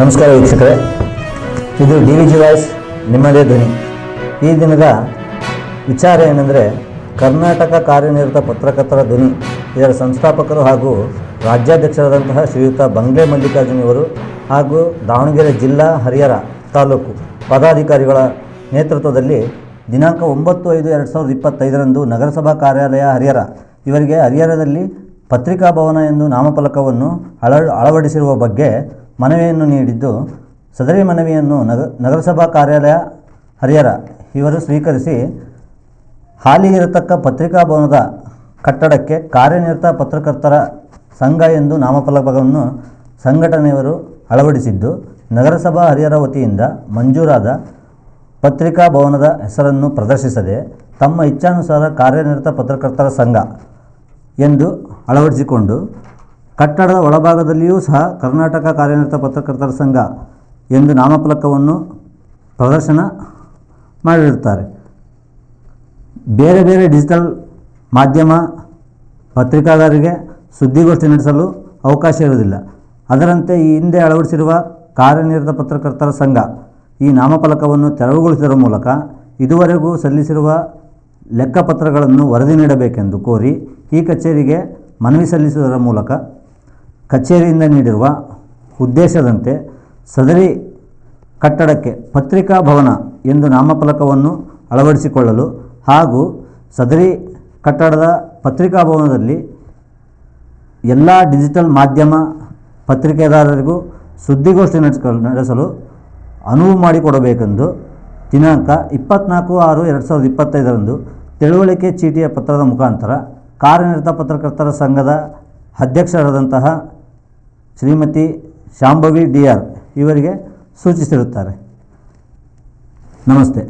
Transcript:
ನಮಸ್ಕಾರ ವೀಕ್ಷಕರೇ. ಇದು ಡಿ ವಿ ಜಿ ವಾಯ್ಸ್, ನಿಮ್ಮದೇ ಧ್ವನಿ. ಈ ದಿನದ ವಿಚಾರ ಏನೆಂದರೆ ಕರ್ನಾಟಕ ಕಾರ್ಯನಿರತ ಪತ್ರಕರ್ತರ ಧ್ವನಿ. ಇದರ ಸಂಸ್ಥಾಪಕರು ಹಾಗೂ ರಾಜ್ಯಾಧ್ಯಕ್ಷರಾದಂತಹ ಶ್ರೀಯುತ ಬಂಗ್ಲೆ ಮಲ್ಲಿಕಾರ್ಜುನ್ ಇವರು ಹಾಗೂ ದಾವಣಗೆರೆ ಜಿಲ್ಲಾ ಹರಿಹರ ತಾಲೂಕು ಪದಾಧಿಕಾರಿಗಳ ನೇತೃತ್ವದಲ್ಲಿ ದಿನಾಂಕ ಒಂಬತ್ತು ಐದು ಎರಡು ಸಾವಿರದ ಇಪ್ಪತ್ತೈದರಂದು ನಗರಸಭಾ ಕಾರ್ಯಾಲಯ ಹರಿಹರ. ಇವರಿಗೆ ಹರಿಹರದಲ್ಲಿ ಪತ್ರಿಕಾ ಭವನ ಎಂದು ನಾಮಫಲಕವನ್ನು ಅಳ ಅಳವಡಿಸಿರುವ ಬಗ್ಗೆ ಮನವಿಯನ್ನು ನೀಡಿದ್ದು, ಸದರಿ ಮನವಿಯನ್ನು ನಗ, ನಗರಸಭಾ ಕಾರ್ಯಾಲಯ ಹರಿಹರ ಇವರು ಸ್ವೀಕರಿಸಿ ಹಾಲಿ ಇರತಕ್ಕ ಪತ್ರಿಕಾ ಭವನದ ಕಟ್ಟಡಕ್ಕೆ ಕಾರ್ಯನಿರತ ಪತ್ರಕರ್ತರ ಸಂಘ ಎಂದು ನಾಮಫಲಕವನ್ನು ಸಂಘಟನೆಯವರು ಅಳವಡಿಸಿದ್ದು, ನಗರಸಭಾ ಹರಿಹರ ವತಿಯಿಂದ ಮಂಜೂರಾದ ಪತ್ರಿಕಾ ಭವನದ ಹೆಸರನ್ನು ಪ್ರದರ್ಶಿಸದೆ ತಮ್ಮ ಇಚ್ಛಾನುಸಾರ ಕಾರ್ಯನಿರತ ಪತ್ರಕರ್ತರ ಸಂಘ ಎಂದು ಅಳವಡಿಸಿಕೊಂಡು ಕಟ್ಟಡದ ಒಳಭಾಗದಲ್ಲಿಯೂ ಸಹ ಕರ್ನಾಟಕ ಕಾರ್ಯನಿರತ ಪತ್ರಕರ್ತರ ಸಂಘ ಎಂದು ನಾಮಫಲಕವನ್ನು ಪ್ರದರ್ಶನ ಮಾಡಿರುತ್ತಾರೆ. ಬೇರೆ ಬೇರೆ ಡಿಜಿಟಲ್ ಮಾಧ್ಯಮ ಪತ್ರಿಕಾಗಾರರಿಗೆ ಸುದ್ದಿಗೋಷ್ಠಿ ನಡೆಸಲು ಅವಕಾಶ ಇರುವುದಿಲ್ಲ. ಅದರಂತೆ ಈ ಹಿಂದೆ ಅಳವಡಿಸಿರುವ ಕಾರ್ಯನಿರತ ಪತ್ರಕರ್ತರ ಸಂಘ ಈ ನಾಮಫಲಕವನ್ನು ತೆರವುಗೊಳಿಸುವ ಮೂಲಕ ಇದುವರೆಗೂ ಸಲ್ಲಿಸಿರುವ ಲೆಕ್ಕಪತ್ರಗಳನ್ನು ವರದಿ ನೀಡಬೇಕೆಂದು ಕೋರಿ ಈ ಕಚೇರಿಗೆ ಮನವಿ ಸಲ್ಲಿಸುವುದರ ಮೂಲಕ ಕಚೇರಿಯಿಂದ ನೀಡಿರುವ ಉದ್ದೇಶದಂತೆ ಸದರಿ ಕಟ್ಟಡಕ್ಕೆ ಪತ್ರಿಕಾ ಭವನ ಎಂದು ನಾಮಫಲಕವನ್ನು ಅಳವಡಿಸಿಕೊಳ್ಳಲು ಹಾಗೂ ಸದರಿ ಕಟ್ಟಡದ ಪತ್ರಿಕಾ ಭವನದಲ್ಲಿ ಎಲ್ಲ ಡಿಜಿಟಲ್ ಮಾಧ್ಯಮ ಪತ್ರಿಕೆದಾರರಿಗೂ ಸುದ್ದಿಗೋಷ್ಠಿ ನಡೆಸಲು ಅನುವು ಮಾಡಿಕೊಡಬೇಕೆಂದು ದಿನಾಂಕ ಇಪ್ಪತ್ನಾಲ್ಕು ಆರು ಎರಡು ಸಾವಿರದ ಇಪ್ಪತ್ತೈದರಂದು ತಿಳುವಳಿಕೆ ಚೀಟಿಯ ಪತ್ರದ ಮುಖಾಂತರ ಕಾರ್ಯನಿರತ ಪತ್ರಕರ್ತರ ಸಂಘದ ಅಧ್ಯಕ್ಷರಾದಂತಹ ಶ್ರೀಮತಿ ಶಾಂಭವಿ ಡಿ ಆರ್ ಇವರಿಗೆ ಸೂಚಿಸಿರುತ್ತಾರೆ. ನಮಸ್ತೆ.